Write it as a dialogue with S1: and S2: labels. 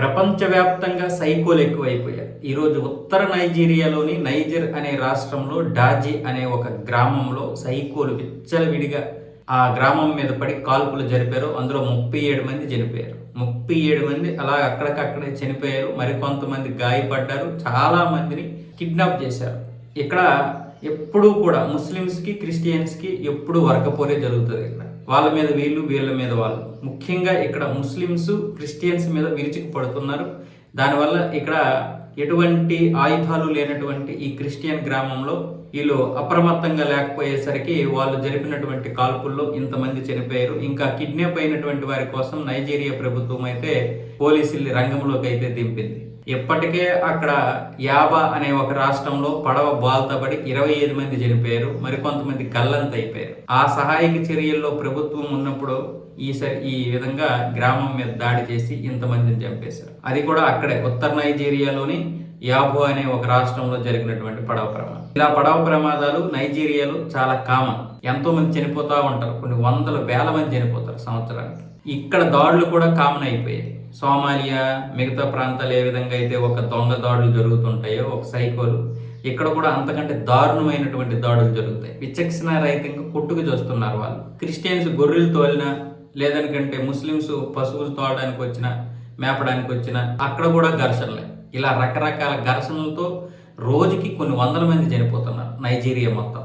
S1: ప్రపంచవ్యాప్తంగా సైకోలు ఎక్కువైపోయారు ఈరోజు ఉత్తర నైజీరియాలోని నైజర్ అనే రాష్ట్రంలో డాజీ అనే ఒక గ్రామంలో సైకోలు విచ్చలవిడిగా ఆ గ్రామం మీద పడి కాల్పులు జరిపారు. అందులో ముప్పై ఏడు మంది చనిపోయారు. ముప్పై ఏడు మంది అలా అక్కడికక్కడే చనిపోయారు. మరికొంతమంది గాయపడ్డారు. చాలా మందిని కిడ్నాప్ చేశారు. ఇక్కడ ఎప్పుడూ కూడా ముస్లిమ్స్కి క్రిస్టియన్స్కి ఎప్పుడు వర్గపోరే జరుగుతుంది ఇక్కడ. వాళ్ళ మీద వీళ్ళు వీళ్ళ మీద వాళ్ళు. ముఖ్యంగా ఇక్కడ ముస్లిమ్స్ క్రిస్టియన్స్ మీద విరుచుకు పడుతున్నారు దానివల్ల ఇక్కడ ఎటువంటి ఆయుధాలు లేనటువంటి ఈ క్రిస్టియన్ గ్రామంలో వీళ్ళు అప్రమత్తంగా లేకపోయేసరికి వాళ్ళు జరిపినటువంటి కాల్పుల్లో ఇంతమంది చనిపోయారు. ఇంకా కిడ్నాప్ అయినటువంటి వారి కోసం నైజీరియా ప్రభుత్వం అయితే పోలీసుల్ని రంగంలోకి అయితే దింపింది. ఇప్పటికే అక్కడ యాబా అనే ఒక రాష్ట్రంలో పడవ బాల్తబడి ఇరవై ఐదు మంది చనిపోయారు. మరికొంతమంది గల్లంత అయిపోయారు. ఆ సహాయక చర్యల్లో ప్రభుత్వం ఉన్నప్పుడు ఈసారి ఈ విధంగా గ్రామం మీద దాడి చేసి ఇంతమందిని చంపేశారు. అది కూడా అక్కడే ఉత్తర నైజీరియాలోని యాబో అనే ఒక రాష్ట్రంలో జరిగినటువంటి పడవ ప్రమాదం. ఇలా పడవ ప్రమాదాలు నైజీరియాలో చాలా కామన్. ఎంతో మంది చనిపోతూ ఉంటారు. కొన్ని వందల వేల మంది చనిపోతారు సంవత్సరానికి. ఇక్కడ దాడులు కూడా కామన్ అయిపోయాయి. సోమాలియా మిగతా ప్రాంతాలు ఏ విధంగా అయితే ఒక దొంగ దాడులు జరుగుతుంటాయో ఒక సైకోలు ఇక్కడ కూడా అంతకంటే దారుణమైనటువంటి దాడులు జరుగుతాయి. విచక్షణ రహితంగా కొట్టుకు చూస్తున్నారు వాళ్ళు. క్రిస్టియన్స్ గొర్రెలు తోలినా లేదనికంటే ముస్లిమ్స్ పశువులు తోలడానికి వచ్చిన మేపడానికి వచ్చిన అక్కడ కూడా ఘర్షణలే. ఇలా రకరకాల ఘర్షణలతో రోజుకి కొన్ని వందల మంది చనిపోతున్నారు నైజీరియా మొత్తం.